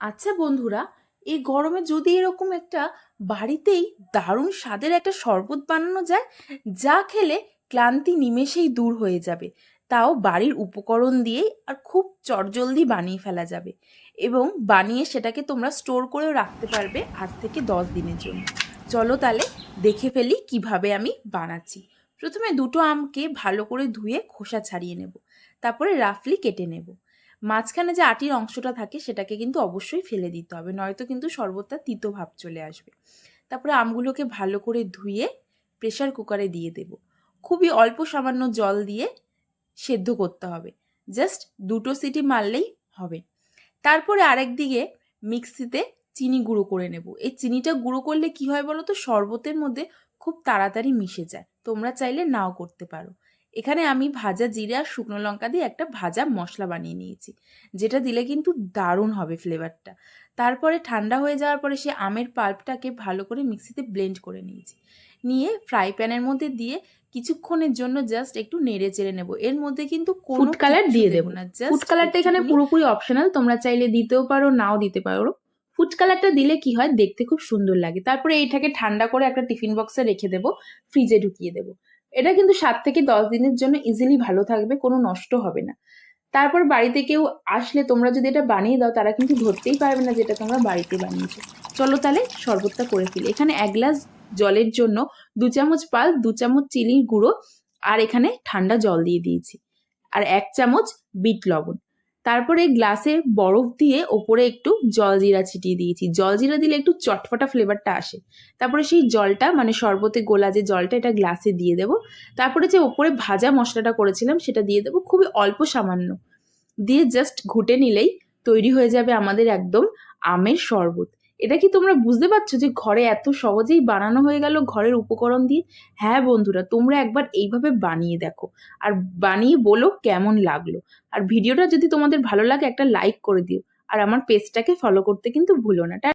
আচ্ছা বন্ধুরা, এই গরমে যদি এরকম একটা বাড়িতেই দারুণ স্বাদের একটা শরবত বানানো যায়, যা খেলে ক্লান্তি নিমেষেই দূর হয়ে যাবে, তাও বাড়ির উপকরণ দিয়েই আর খুব চটজলদি বানিয়ে ফেলা যাবে এবং বানিয়ে সেটাকে তোমরা স্টোর করেও রাখতে পারবে আট থেকে দশ দিনের জন্য। চলো তাহলে দেখে ফেলি কীভাবে আমি বানাচ্ছি। প্রথমে দুটো আমকে ভালো করে ধুয়ে খোসা ছাড়িয়ে নেব, তারপরে রাফলি কেটে নেব। মাঝখানে যে আটির অংশটা থাকে সেটাকে কিন্তু অবশ্যই ফেলে দিতে হবে, নয়তো কিন্তু শরবতটা তিতো ভাব চলে আসবে। তারপরে আমগুলোকে ভালো করে ধুয়ে প্রেশার কুকারে দিয়ে দেব। খুবই অল্প সামান্য জল দিয়ে সেদ্ধ করতে হবে জাস্ট দুটো সিটি মারলেই হবে। তারপরে আরেক দিকে মিক্সিতে চিনি গুঁড়ো করে নেব। এই চিনিটা গুঁড়ো করলে কি হয় বলো তো শরবতের মধ্যে খুব তাড়াতাড়ি মিশে যায়, তোমরা চাইলে নাও করতে পারো। এখানে আমি ভাজা জিরে আর শুকনো লঙ্কা দিয়ে একটা ভাজা মশলা বানিয়ে নিয়েছি যেটা দিলে কিন্তু দারুণ হবে ফ্লেভারটা। তারপরে ঠান্ডা হয়ে যাওয়ার পরে সে আমের পাল্পটাকে ভালো করে মিক্সিতে ব্লেন্ড করে নিয়েছি। নিয়ে ফ্রাই প্যানের মধ্যে দিয়ে কিছুক্ষণের জন্য জাস্ট একটু নেড়ে চেড়ে নেব। এর মধ্যে কিন্তু কোনো কালার দিয়ে দেব। না জাস্ট ফুড কালারটা এখানে পুরোপুরি অপশনাল তোমরা চাইলে দিতেও পারো নাও দিতে পারো। ফুড কালারটা দিলে কি হয় দেখতে খুব সুন্দর লাগে। তারপরে এইটাকে ঠান্ডা করে একটা টিফিন বক্সে রেখে দেবো ফ্রিজে ঢুকিয়ে দেবো। এটা কিন্তু সাত থেকে দশ দিনের জন্য ইজিলি ভালো থাকবে, কোনো নষ্ট হবে না। তারপর বাড়িতে কেউ আসলে তোমরা যদি এটা বানিয়ে দাও, তারা কিন্তু ধরতেই পারবে না যেটা তোমরা বাড়িতে বানিয়েছো। চলো তাহলে শরবতটা করে ফেলি। এখানে এক গ্লাস জলের জন্য দু চামচ পাল, দু চামচ চিনির গুঁড়ো, আর এখানে ঠান্ডা জল দিয়ে দিয়েছি। আর এক চামচ বিট লবণ। তারপরে গ্লাসে বরফ দিয়ে ওপরে একটু জলজিরা ছিটিয়ে দিয়েছি। জলজিরা দিলে একটু চটফটা ফ্লেভারটা আসে। তারপরে সেই জলটা মানে শরবতে গোলা যে জলটা, এটা গ্লাসে দিয়ে দেব। তারপরে যে ওপরে ভাজা মশলাটা করেছিলাম, সেটা দিয়ে দেবো। খুবই অল্প সামান্য। দিয়ে জাস্ট ঘুটে নিলেই তৈরি হয়ে যাবে আমাদের একদম আমের শরবত। এটা কি তোমরা বুঝতে পারছ যে ঘরে এত সহজেই বানানো হয়ে গেল ঘরের উপকরণ দিয়ে? হ্যাঁ বন্ধুরা, তোমরা একবার এইভাবে বানিয়ে দেখো। আর বানিয়ে বলো কেমন লাগল। আর ভিডিওটা যদি তোমাদের ভালো লাগে একটা লাইক করে দিও। আর আমার পেজটাকে ফলো করতে কিন্তু ভুলো না।